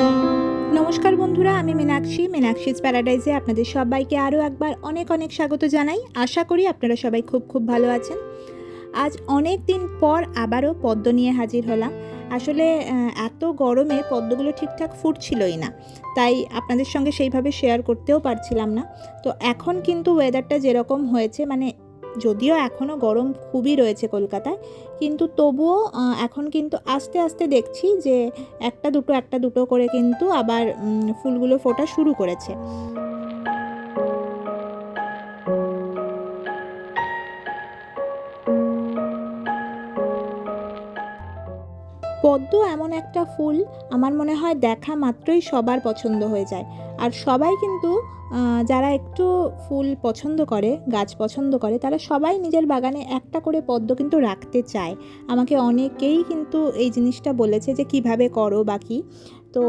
নমস্কার বন্ধুরা, আমি মীনাক্ষী। মীনাক্ষিজ প্যারাডাইজে আপনাদের সবাইকে আরও একবার অনেক অনেক স্বাগত জানাই। আশা করি আপনারা সবাই খুব খুব ভালো আছেন। আজ অনেক দিন পর আবারও পদ্ম নিয়ে হাজির হলাম। আসলে এত গরমে পদ্মগুলো ঠিকঠাক ফুটছিলই না। তাই আপনাদের সঙ্গে সেইভাবে শেয়ার করতেও পারছিলাম না। তো এখন কিন্তু ওয়েদারটা যেরকম হয়েছে মানে যদিও এখনও গরম খুবই রয়েছে কলকাতায়, কিন্তু তবুও এখন কিন্তু আস্তে আস্তে দেখছি যে একটা দুটো একটা দুটো করে কিন্তু আবার ফুলগুলো ফোটা শুরু করেছে। পদ্ম এমন একটা ফুল আমার মনে হয় দেখা মাত্রই সবার পছন্দ হয়ে যায়। আর সবাই কিন্তু যারা একটু ফুল পছন্দ করে, গাছ পছন্দ করে, তারা সবাই নিজের বাগানে একটা করে পদ্ম কিন্তু রাখতে চায়। আমাকে অনেকেই কিন্তু এই জিনিসটা বলেছে যে কীভাবে করো বা কী। তো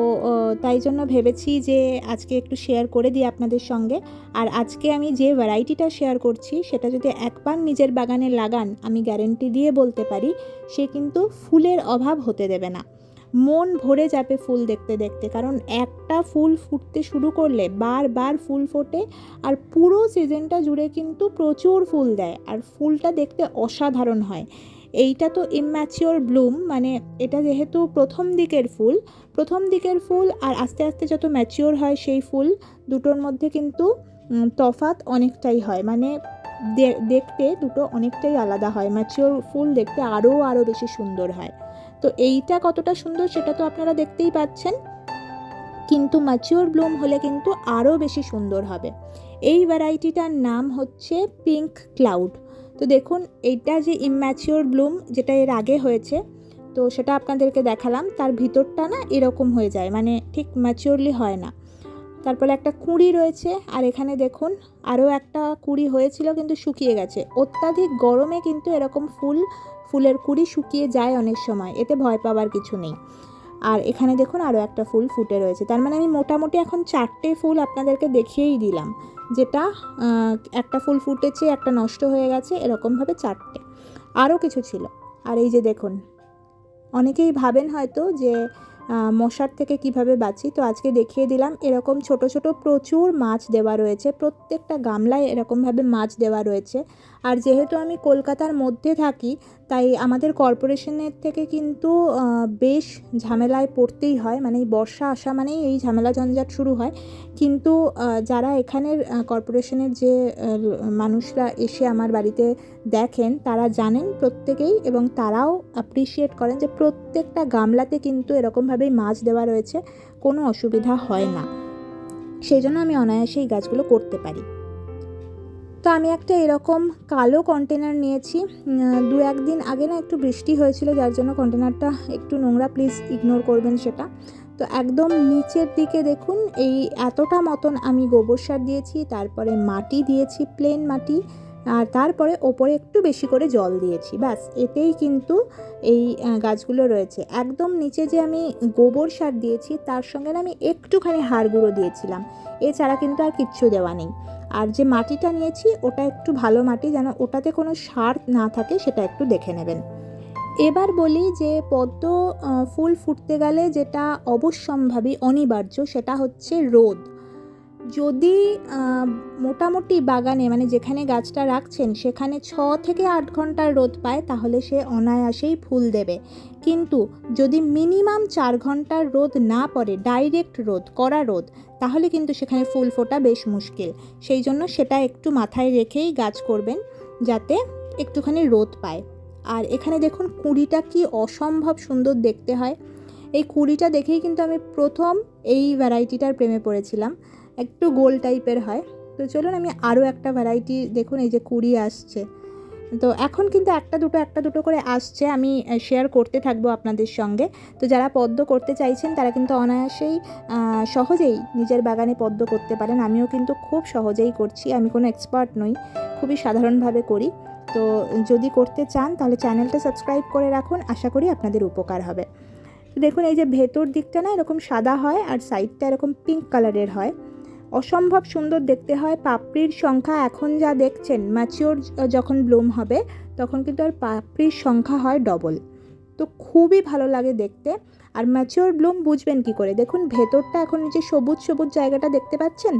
তাই জন্য ভেবেছি যে আজকে একটু শেয়ার করে দিই আপনাদের সঙ্গে। আর আজকে আমি যে ভ্যারাইটিটা শেয়ার করছি, সেটা যদি একবার নিজের বাগানে লাগান, আমি গ্যারেন্টি দিয়ে বলতে পারি, সে কিন্তু ফুলের অভাব হতে দেবে না। মন ভরে যাবে ফুল দেখতে দেখতে, কারণ একটা ফুল ফুটতে শুরু করলে বারবার ফুল ফোটে, আর পুরো সিজনটা জুড়ে কিন্তু প্রচুর ফুল দেয়। আর ফুলটা দেখতে অসাধারণ হয়। এইটা তো ইম্যাচিওর ব্লুম মানে এটা যেহেতু প্রথম দিকের ফুল, প্রথম দিকের ফুল আর আস্তে আস্তে যত ম্যাচিওর হয় সেই ফুল, দুটোর মধ্যে কিন্তু তফাত অনেকটাই হয়। মানে দেখতে দুটো অনেকটাই আলাদা হয় ম্যাচিওর ফুল দেখতে আরও আরও বেশি সুন্দর হয়। তো এইটা কতটা সুন্দর সেটা তো আপনারা দেখতেই পাচ্ছেন। কিন্তু ম্যাচিওর ব্লুম হলে কিন্তু আরও বেশি সুন্দর হবে। এই ভ্যারাইটিটার নাম হচ্ছে পিঙ্ক ক্লাউড তো দেখুন, এইটা যে ইম্যাচিওর ব্লুম যেটা এর আগে হয়েছে, তো সেটা আপনাদেরকে দেখালাম, তার ভিতরটা না এরকম হয়ে যায় মানে ঠিক ম্যাচিওরলি হয় না। তারপরে একটা কুঁড়ি রয়েছে, আর এখানে দেখুন, আরও একটা কুঁড়ি হয়েছিল কিন্তু শুকিয়ে গেছে। অত্যাধিক গরমে কিন্তু এরকম ফুল, ফুলের কুঁড়ি শুকিয়ে যায় অনেক সময়, এতে ভয় পাওয়ার কিছু নেই। আর এখানে দেখুন আরও একটা ফুল ফুটে রয়েছে। তার মানে আমি মোটামুটি এখন চারটে ফুল আপনাদেরকে দেখিয়েই দিলাম। যেটা একটা ফুল ফুটেছে, একটা নষ্ট হয়ে গেছে, এরকমভাবে চারটে। আরও কিছু ছিল। আর এই যে দেখুন, অনেকেই ভাবেন হয়তো যে মশার থেকে কীভাবে বাঁচি? তো আজকে দেখিয়ে দিলাম, এরকম ছোট ছোট প্রচুর মাছ দেওয়া রয়েছে। প্রত্যেকটা গামলায় এরকমভাবে মাছ দেওয়া রয়েছে। আর যেহেতু আমি কলকাতার মধ্যে থাকি তাই আমাদের কর্পোরেশনের থেকে কিন্তু বেশ ঝামেলায় পড়তেই হয়। মানে এই বর্ষা আসা মানেই এই ঝামেলা ঝঞ্ঝাট শুরু হয়। কিন্তু যারা এখানের কর্পোরেশনের যে মানুষরা এসে আমার বাড়িতে দেখেন, তারা জানেন প্রত্যেকেই এবং তারাও অ্যাপ্রিসিয়েট করেন যে প্রত্যেকটা গামলাতে কিন্তু এরকমভাবেই মাছ দেওয়া রয়েছে। কোনো অসুবিধা হয় না। সেই জন্য আমি অনায়াসে এই গাছগুলো করতে পারি। তো আমি একটা এরকম কালো কন্টেনার নিয়েছি। দু একদিন আগে না একটু বৃষ্টি হয়েছিল, যার জন্য কন্টেনারটা একটু নোংরা। প্লিজ ইগনোর করবেন সেটা। তো একদম নিচের দিকে দেখুন, এই এতটা মতন আমি গোবর সার দিয়েছি, তারপরে মাটি দিয়েছি প্লেন মাটি। আর তারপরে ওপরে একটু বেশি করে জল দিয়েছি। ব্যাস, এতেই কিন্তু এই গাছগুলো রয়েছে। একদম নিচে যে আমি গোবর সার দিয়েছি, তার সঙ্গে আমি একটুখানি হাড় গুঁড়ো দিয়েছিলাম। এছাড়া কিন্তু আর কিচ্ছু দেওয়া নেই। আর যে মাটিটা নিয়েছি, ওটা একটু ভালো মাটি, যেন ওটাতে কোনো সার না থাকে, সেটা একটু দেখে নেবেন। এবার বলি যে পদ্ম ফুল ফুটতে গেলে যেটা অবশ্যম্ভাবী, অনিবার্য, সেটা হচ্ছে রোদ। যদি মোটামুটি বাগানে মানে যেখানে গাছটা রাখছেন, সেখানে ছ থেকে আট ঘণ্টার রোদ পায়, তাহলে সে অনায়াসেই ফুল দেবে। কিন্তু যদি মিনিমাম চার ঘণ্টার রোদ না পড়ে, ডাইরেক্ট রোদ, কড়া রোদ, তাহলে কিন্তু সেখানে ফুল ফোটা বেশ মুশকিল। সেই জন্য সেটা একটু মাথায় রেখেই গাছ করবেন, যাতে একটুখানি রোদ পায়। আর এখানে দেখুন, কুঁড়িটা কি অসম্ভব সুন্দর দেখতে হয়। এই কুঁড়িটা দেখেই কিন্তু আমি প্রথম এই ভ্যারাইটিটার প্রেমে পড়েছিলাম। একটু গোল টাইপের হয়। তো চলুন আমি আরও একটা ভ্যারাইটি দেখুন, এই যে কুড়ি আসছে। তো এখন কিন্তু একটা দুটো একটা দুটো করে আসছে, আমি শেয়ার করতে থাকব আপনাদের সঙ্গে। তো যারা পদ্ম করতে চাইছেন, তারা কিন্তু অনায়াসেই সহজেই নিজের বাগানে পদ্ম করতে পারেন। আমিও কিন্তু খুব সহজেই করছি, আমি কোনো এক্সপার্ট নই, খুবই সাধারণভাবে করি। তো যদি করতে চান, তাহলে চ্যানেলটা সাবস্ক্রাইব করে রাখুন, আশা করি আপনাদের উপকার হবে। দেখুন, এই যে ভেতর দিকটা না এরকম সাদা হয়, আর সাইডটা এরকম পিঙ্ক কালারের হয়। অসম্ভব সুন্দর দেখতে হয়। পাপড়ির সংখ্যা এখন যা দেখছেন ম্যাচিওর যখন ব্লুম হবে, তখন কিন্তু আর পাপড়ির সংখ্যা হয় ডবল তো খুবই ভালো লাগে দেখতে। আর ম্যাচিওর ব্লুম বুঝবেন কি করে? দেখুন, ভেতরটা এখন যে সবুজ সবুজ জায়গাটা দেখতে পাচ্ছেন?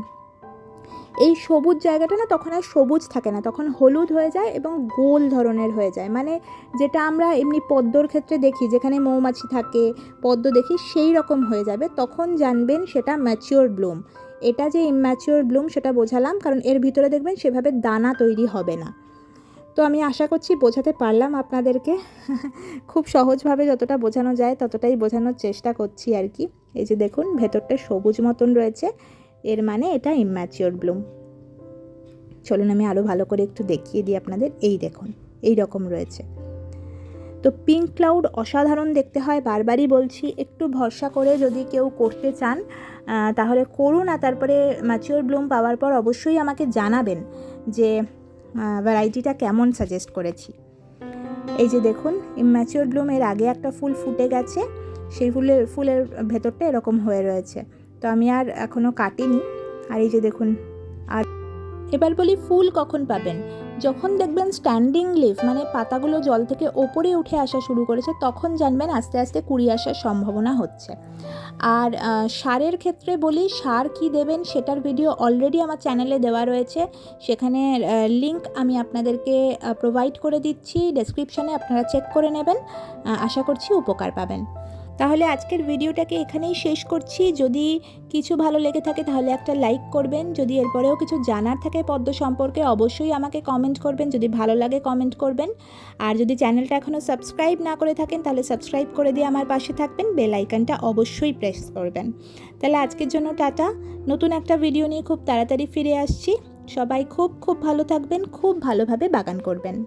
এই সবুজ জায়গাটা না তখন আর সবুজ থাকে না, তখন হলুদ হয়ে যায় এবং গোল ধরনের হয়ে যায়। মানে যেটা আমরা এমনি পদ্মর ক্ষেত্রে দেখি, যেখানে মৌমাছি থাকে, পদ্ম দেখি, সেই রকম হয়ে যাবে। তখন জানবেন সেটা ম্যাচিওর ব্লুম এটা যে ইম্যাচিওর ব্লুম সেটা বোঝালাম, কারণ এর ভিতরে দেখবেন সেভাবে দানা তৈরি হবে না। তো আমি আশা করছি বোঝাতে পারলাম আপনাদেরকে। খুব সহজভাবে যতটা বোঝানো যায় ততটাই বোঝানোর চেষ্টা করছি আর কি। এই যে দেখুন, ভেতরটা সবুজ মতন রয়েছে। এর মানে এটা ইম্যাচিওর ব্লুম চলুন আমি আরও ভালো করে একটু দেখিয়ে দিই আপনাদের। এই দেখুন, এই রকম রয়েছে। তো পিঙ্ক ক্লাউড অসাধারণ দেখতে হয়। বারবারই বলছি, একটু ভরসা করে যদি কেউ করতে চান তাহলে করুন আর তারপরে ম্যাচিওর ব্লুম পাওয়ার পর অবশ্যই আমাকে জানাবেন যে ভ্যারাইটিটা কেমন সাজেস্ট করেছি। এই যে দেখুন ইম্যাচিওর ব্লুম এর আগে একটা ফুল ফুটে গেছে, সেই ফুলের ফুলের ভেতরটা এরকম হয়ে রয়েছে। তো আমি আর এখনও কাটিনি। আর এই যে দেখুন, আর এবার বলি ফুল কখন পাবেন? যখন দেখবেন স্ট্যান্ডিং লিফ মানে পাতাগুলো জল থেকে ওপরে উঠে আসা শুরু করেছে, তখন জানবেন আস্তে আস্তে কুড়ি আসার সম্ভাবনা হচ্ছে। আর সারের ক্ষেত্রে বলি, সার কি দেবেন সেটার ভিডিও অলরেডি আমার চ্যানেলে দেওয়া রয়েছে। সেখানে লিংক আমি আপনাদেরকে প্রোভাইড করে দিচ্ছি ডেসক্রিপশানে আপনারা চেক করে নেবেন। আশা করছি উপকার পাবেন। তাহলে আজকের ভিডিওটাকে এখানেই শেষ করছি। যদি কিছু ভালো লেগে থাকে তাহলে একটা লাইক করবেন। যদি এরপরেও কিছু জানার থাকে পদ্ম সম্পর্কে অবশ্যই আমাকে কমেন্ট করবেন। যদি ভালো লাগে কমেন্ট করবেন। আর যদি চ্যানেলটা এখনও সাবস্ক্রাইব না করে থাকেন তাহলে সাবস্ক্রাইব করে দিয়ে আমার পাশে থাকবেন। বেল আইকনটা অবশ্যই প্রেস করবেন। তাহলে আজকের জন্য টাটা। নতুন একটা ভিডিও নিয়ে খুব তাড়াতাড়ি ফিরে আসছি। সবাই খুব খুব ভালো থাকবেন, খুব ভালোভাবে বাগান করবেন।